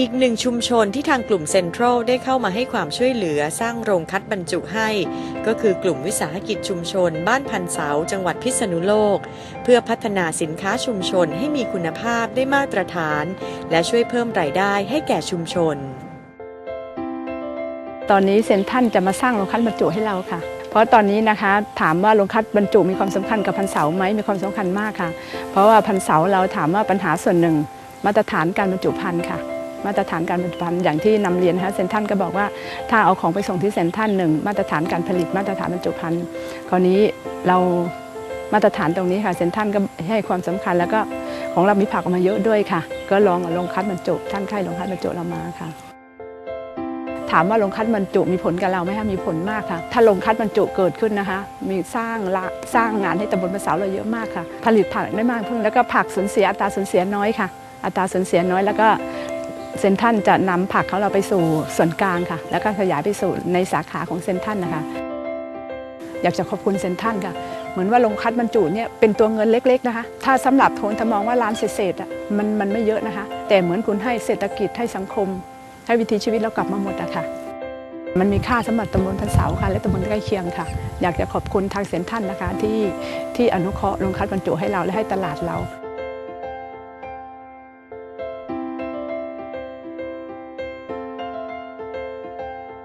อีกหนึ่งชุมชนที่ทางกลุ่มเซ็นทรัลได้เข้ามาให้ความช่วยเหลือสร้างโรงคัดบรรจุให้ ก็คือกลุ่มวิสาหกิจชุมชน บ้านพันเสาจังหวัดพิษณุโลก เพื่อพัฒนาสินค้าชุมชนให้มีคุณภาพได้มาตรฐาน และช่วยเพิ่มรายได้ให้แก่ชุมชน ตอนนี้เซนทรันจะมาสร้างโรงคัดบรรจุให้เราค่ะเพราะตอนนี้นะคะถามว่าโรงคัดบรรจุมีความสำคัญกับพันเสาไหมมีความสำคัญมากค่ะ เพราะว่าพันเสาเราถามว่าปัญหาส่วนหนึ่ง มาตรฐานการบรรจุภัณฑ์ค่ะ มาตรฐานการบรรจุภัณฑ์อย่างที่นำเรียนนะคะเซนทรันก็บอกว่าถ้าเอาของไปส่งที่เซนทรันหนึ่งมาตรฐานการผลิตมาตรฐานบรรจุภัณฑ์คราวนี้เรามาตรฐานตรงนี้ค่ะเซนทรันก็ให้ความสำคัญแล้วก็ของเรามีผักออกมาเยอะด้วยค่ะ ก็ลองลงคัดบรรจุท่านใครลงคัดบรรจุเรามาค่ะ ถามว่าลงคัดบรรจุมีผลกับเราไหมคะมีผลมากค่ะ ถ้าลงคัดบรรจุเกิดขึ้นนะคะ มีสร้างละสร้างงานให้ตำบลภาษาเราเยอะมากค่ะ ผลิตผักได้มากขึ้นแล้วก็ผักสูญเสียอัตราสูญเสียน้อยค่ะ อัตราสูญเสียน้อยแล้วก็ เซนทันจะนำผักของเราไปสู่ส่วนกลางค่ะ แล้วก็ขยายไปสู่ในสาขาของเซนทันนะคะ อยากจะขอบคุณเซนทันค่ะ เหมือนว่าลงคัดบรรจุเนี่ยเป็นตัวเงินเล็ก ๆนะคะ ถ้าสำหรับโทนถ้ามองว่าร้านเศษๆอะมันมันไม่เยอะนะคะ แต่เหมือนคุณให้เศรษฐกิจให้สังคม ให้วิถีชีวิตเรากลับมาหมดอะค่ะ มันมีค่าสำหรับตำบลพันเสาค่ะ และตำบลใกล้เคียงค่ะ อยากจะขอบคุณทางเซ็นทันนะคะที่ที่อนุเคราะห์ลงคัดบรรจุให้เราและให้ตลาดเรา